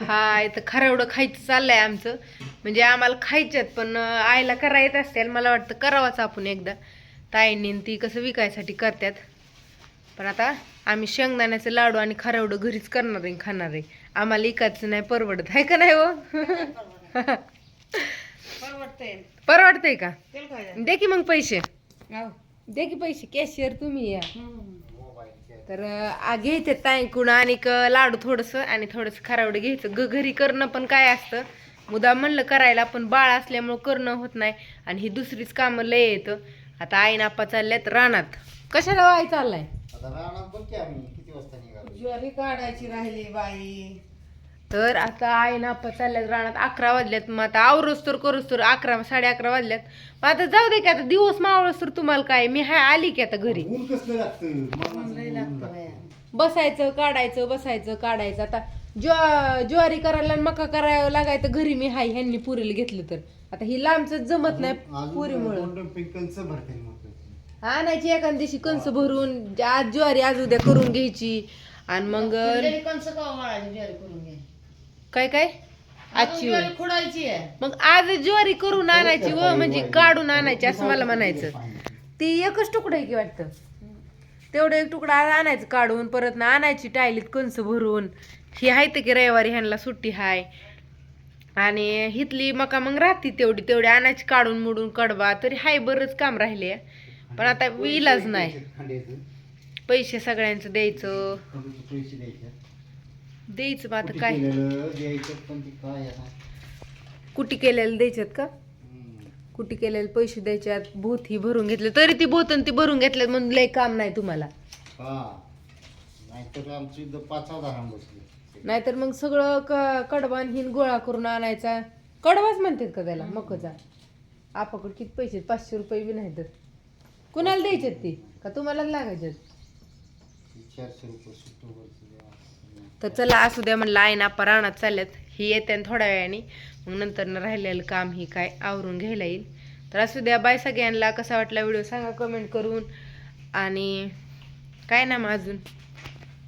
हा इथं खरवडं खायचं चाललंय आमचं. म्हणजे आम्हाला खायच्यात पण आईला करा येत असतील मला वाटतं करावाच आपण एकदा. ताईंनी ती कसं विकायसाठी करतात. पण आता आम्ही शेंगदाण्याचे लाडू आणि खरवडं घरीच करणार आहे खाणार आहे. आम्हाला इकायचं नाही परवडत आहे का नाही हो? परवडतंय. का? दे की मग पैसे. दे की पैसे कॅशियर तुम्ही या. तर घ्यायचे ताईंकडून आणि क- लाडू थोडंसं आणि थोडंसं खरावडं घ्यायचं. ग घरी करणं पण काय असतं? मुदाम म्हणलं करायला पण बाळ असल्यामुळं करणं होत नाही आणि ही दुसरीच कामं लय येतं आता आई नाप्पा चालल्यात रानात. कशाला आई चाललाय? ज्वारी काढायची राहिली बाई. तर आता आई नाप्पा चालल्यात रानात. अकरा वाजल्यात मग आता. आवरोस तर करूस तर अकरा साडे अकरा वाजल्यात. मग आता जाऊ दे की आता दिवस मावळस तर तुम्हाला काय? मी हाय आली की आता घरी. बसायचं काढायचं बसायचं काढायचं. आता ज्वा ज्वारी करायला मका करायला लागायचं घरी मी हाय ह्यांनी पुरीला घेतलं तर. आता ही लांबच जमत नाही पुरीमुळं. आणायची एखाद्या दिवशी कंस भरून आज ज्वारी आज उद्या करून घ्यायची. आणि मग ज्वारी करून घे काय काय? आजची होय. ज्वारी खुडायची आहे. मग आज ज्वारी करून आणायची व म्हणजे काढून आणायची असं मला म्हणायचं. ती एकच तुकडा आहे की वाटतं? तेवढं एक तुकडा आणायचं काढून परत ना आणायची टायलीत कंस भरून. ही आहे तर की रविवारी ह्यांना सुट्टी हाय. आणि हिथली मका मग राहते तेवढी तेवढी आणायची काढून मुडून कडवा. तरी हाय बरंच काम राहिले. पण आता इलाज नाही. पैसे सगळ्यांचं द्यायचं. द्यायचे मग आता काय? कुटी केलेलं द्यायच्यात का. कुटी केलेले पैसे द्यायच्यात? भूत ही भरून घेतले. तरी ती भूत आणि ती भरून घेतल्यात म्हणून लय काम नाही तुम्हाला. हा. नाहीतर आमची इथं पाच धारण बसली. नाहीतर मग सगळं क कडवान हिन गोळा करून आणायचा. कडवाच म्हणतात का त्याला? मकोचा आपाकडे किती पैसे आहेत? पाचशे रुपये बी नाही तर. कुणाला द्यायच्यात ती? का तुम्हालाच लागायच्यात? चारशे रुपये सुट्टं. तर चला असू द्या म्हणलं आई ना आपण रानात चालल्यात. ही येते आणि थोड्या वेळाने. मग नंतर राहिलेलं काम ही काय आवरून घ्यायला येईल. तर असू द्या बाय सगळ्यांना. कसा वाटला व्हिडिओ सांगा कमेंट करून. आणि काय ना मग अजून?